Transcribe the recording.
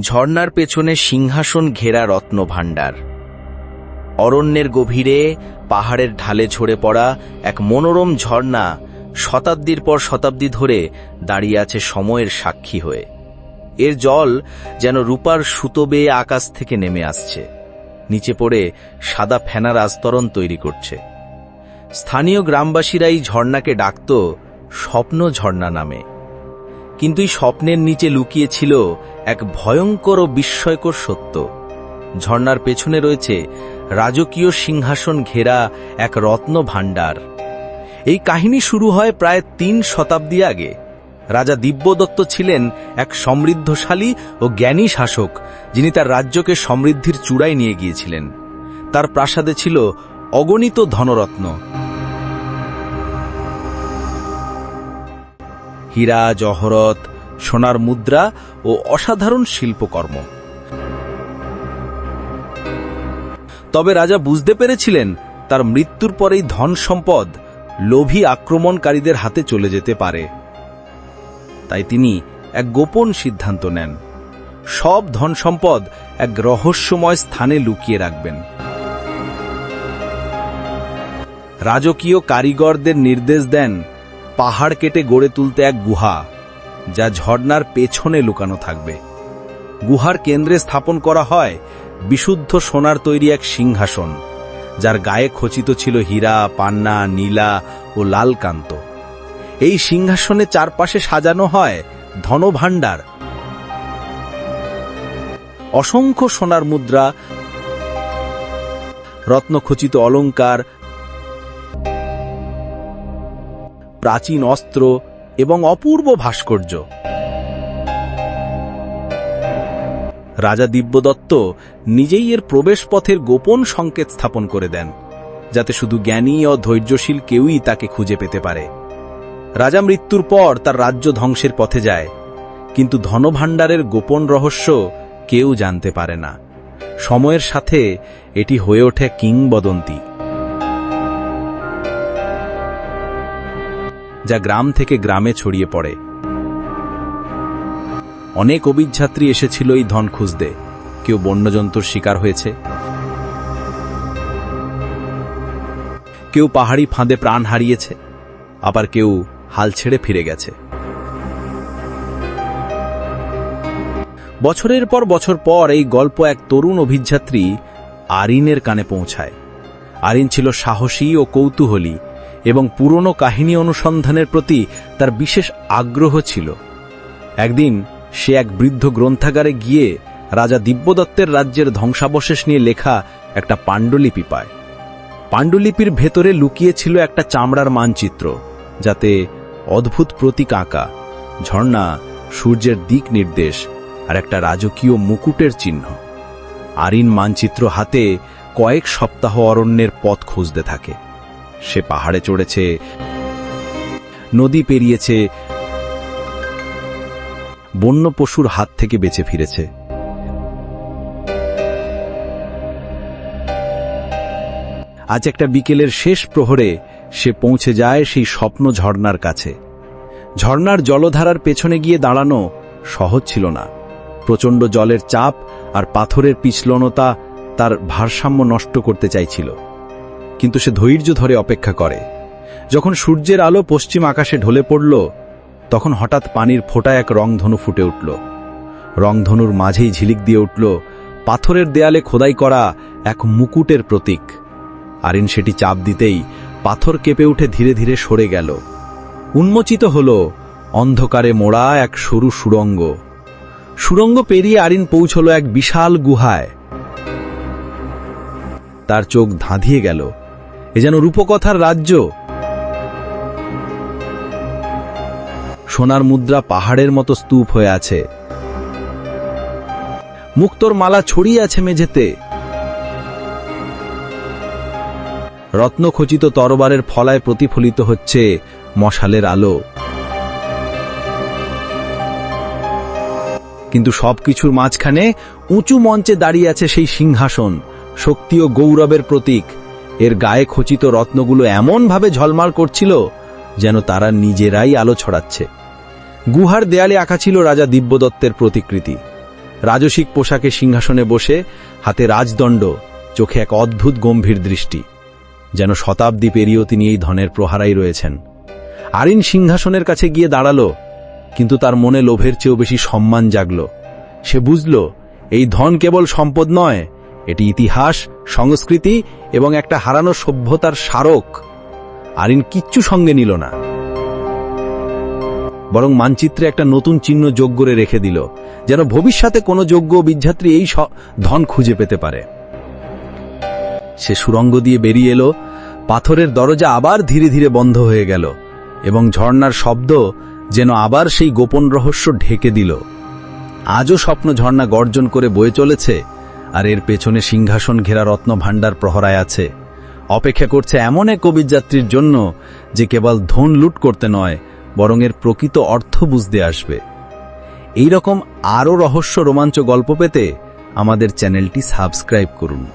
ঝর্ণার পেছনে সিংহাসন ঘেরা রত্নভাণ্ডার। অরণ্যের গভীরে পাহাড়ের ঢালে ঝরে পড়া এক মনোরম ঝর্ণা শতাব্দীর পর শতাব্দী ধরে দাঁড়িয়ে আছে সময়ের সাক্ষী হয়ে। এর জল যেন রূপার সুতো বেয়ে আকাশ থেকে নেমে আসছে। নিচে পড়ে সাদা ফেনার আস্তরণ তৈরি করছে। স্থানীয় গ্রামবাসীরা এই ঝর্ণাকে ডাকত স্বপ্ন ঝর্ণা নামে। কিন্তু এই স্বপ্নের নিচে লুকিয়ে ছিল এক ভয়ঙ্কর ও বিস্ময়কর সত্য। ঝর্নার পেছনে রয়েছে রাজকীয় সিংহাসন ঘেরা এক রত্ন ভাণ্ডার। এই কাহিনী শুরু হয় প্রায় তিন শতাব্দী আগে। রাজা দিব্যদত্ত ছিলেন এক সমৃদ্ধশালী ও জ্ঞানী শাসক, যিনি তার রাজ্যকে সমৃদ্ধির চূড়ায় নিয়ে গিয়েছিলেন। তার প্রাসাদে ছিল অগণিত ধনরত্ন। হীরা, জহরত, সোনার মুদ্রা ও অসাধারণ শিল্পকর্ম। তবে রাজা বুঝতে পেরেছিলেন, তার মৃত্যুর পরেই ধন সম্পদ লোভী আক্রমণকারীদের হাতে চলে যেতে পারে। তাই তিনি এক গোপন সিদ্ধান্ত নেন। সব ধন সম্পদ এক রহস্যময় স্থানে লুকিয়ে রাখবেন। রাজকীয় কারিগরদের নির্দেশ দেন পাহাড় কেটে গড়ে তুলতে এক গুহা, যা ঝর্ণার পেছনে লুকানো থাকবে। গুহার কেন্দ্রে স্থাপন করা হয় বিশুদ্ধ সোনার তৈরি এক সিংহাসন, যার গায়ে খচিত ছিল হীরা, পান্না, নীলা ও লালকান্ত এই সিংহাসনে চারপাশে সাজানো হয় ধনভাণ্ডার। অসংখ্য সোনার মুদ্রা, রত্নখচিত অলঙ্কার প্রাচীন অস্ত্র এবং অপূর্ব ভাস্কর্য। রাজা দিব্যদত্ত নিজেই এর প্রবেশপথের গোপন সংকেত স্থাপন করে দেন, যাতে শুধু জ্ঞানী ও ধৈর্যশীল কেউই তাকে খুঁজে পেতে পারে। রাজা মৃত্যুর পর তার রাজ্য ধ্বংসের পথে যায়, কিন্তু ধনভাণ্ডারের গোপন রহস্য কেউ জানতে পারে না। সময়ের সাথে এটি হয়ে ওঠে কিংবদন্তি। যা গ্রাম থেকে গ্রামে ছড়িয়ে পড়ে। অনেক অভিযাত্রী এসেছিল এই ধন খুঁজতে। কেউ বন্যজন্তুর শিকার হয়েছে। কেউ পাহাড়ি ফাঁদে প্রাণ হারিয়েছে। আবার কেউ হাল ছেড়ে ফিরে গেছে। বছরের পর বছর পর এই গল্প এক তরুণ অভিযাত্রী আরিনের কানে পৌঁছায়। আরিন ছিল সাহসী ও কৌতূহলী। এবং পুরনো কাহিনী অনুসন্ধানের প্রতি তার বিশেষ আগ্রহ ছিল। একদিন সে এক বৃদ্ধ গ্রন্থাগারে গিয়ে রাজা দিব্যদত্তের রাজ্যের ধ্বংসাবশেষ নিয়ে লেখা একটা পাণ্ডুলিপি পায়। পাণ্ডুলিপির ভেতরে লুকিয়ে ছিল একটা চামড়ার মানচিত্র, যাতে অদ্ভুত প্রতীক আঁকা, ঝর্ণা, সূর্যের দিক নির্দেশ আর একটা রাজকীয় মুকুটের চিহ্ন। আরিন মানচিত্র হাতে কয়েক সপ্তাহ অরণ্যের পথ খুঁজতে থাকে। সে পাহাড়ে চড়েছে, নদী পেরিয়েছে, বন্য পশুর হাত থেকে বেঁচে ফিরেছে। আজ একটা বিকেলের শেষ প্রহরে সে পৌঁছে যায় সেই স্বপ্ন ঝর্ণার কাছে। ঝর্ণার জলধারার পেছনে গিয়ে দাঁড়ানো সহজ ছিল না। প্রচণ্ড জলের চাপ আর পাথরের পিছলনতা তার ভারসাম্য নষ্ট করতে চাইছিল। কিন্তু সে ধৈর্য ধরে অপেক্ষা করে। যখন সূর্যের আলো পশ্চিম আকাশে ঢলে পড়ল, তখন হঠাৎ পানির ফোঁটা এক রংধনু ফুটে উঠল। রংধনুর মাঝেই ঝিলিক দিয়ে উঠল, পাথরের দেয়ালে খোদাই করা এক মুকুটের প্রতীক। আরিন সেটি চাপ দিতেই পাথর কেঁপে উঠে ধীরে ধীরে সরে গেল। উন্মোচিত হল অন্ধকারে মোড়া এক সরু সুরঙ্গ। সুরঙ্গ পেরিয়ে আরিন পৌঁছল এক বিশাল গুহায়। তার চোখ ধাঁধিয়ে গেল। এ যেন রূপকথার রাজ্য। সোনার মুদ্রা পাহাড়ের মতো স্তূপ হয়ে আছে। মুক্তোর মালা ছড়িয়ে আছে মেঝেতে। রত্নখচিত তরবারের ফলায় প্রতিফলিত হচ্ছে মশালের আলো। কিন্তু সবকিছুর মাঝখানে উঁচু মঞ্চে দাঁড়িয়ে আছে সেই সিংহাসন, শক্তি ও গৌরবের প্রতীক। এর গায়ে খচিত রত্নগুলো এমনভাবে ঝলমাল করছিল যেন তারা নিজেরাই আলো ছড়াচ্ছে। গুহার দেয়ালে আঁকা ছিল রাজা দিব্যদত্তের প্রতিকৃতি। রাজসিক পোশাকে সিংহাসনে বসে হাতে রাজদণ্ড, চোখে এক অদ্ভুত গম্ভীর দৃষ্টি। যেন শতাব্দী পেরিয়েও তিনি এই ধনের প্রহারাই রয়েছেন। আরিন সিংহাসনের কাছে গিয়ে দাঁড়াল, কিন্তু তার মনে লোভের চেয়েও বেশি সম্মান জাগল। সে বুঝল, এই ধন কেবল সম্পদ নয় এটি ইতিহাস, সংস্কৃতি এবং একটা হারানো সভ্যতার স্মারক। আরিন কিচ্ছু সঙ্গে নিল না। বরং মানচিত্রে একটা নতুন চিহ্ন যোগ করে রেখে দিল, যেন ভবিষ্যতে কোনো যোগ্য বিদ্যাত্রী এই ধন খুঁজে পেতে পারে। সে সুরঙ্গ দিয়ে বেরিয়ে এলো, পাথরের দরজা আবার ধীরে ধীরে বন্ধ হয়ে গেল এবং ঝর্ণার শব্দ যেন আবার সেই গোপন রহস্য ঢেকে দিল। আজও স্বপ্ন ঝর্ণা গর্জন করে বয়ে চলেছে আর এর পেছনে সিংহাসন ঘেরা রত্ন ভাণ্ডার প্রহরায় আছে। অপেক্ষা করছে এমন এক অভিযাত্রীর জন্য যে কেবল ধন লুট করতে নয়, বরং এর প্রকৃত অর্থ বুঝতে আসবে। এই রকম আরও রহস্য রোমাঞ্চ গল্প পেতে আমাদের চ্যানেলটি সাবস্ক্রাইব করুন।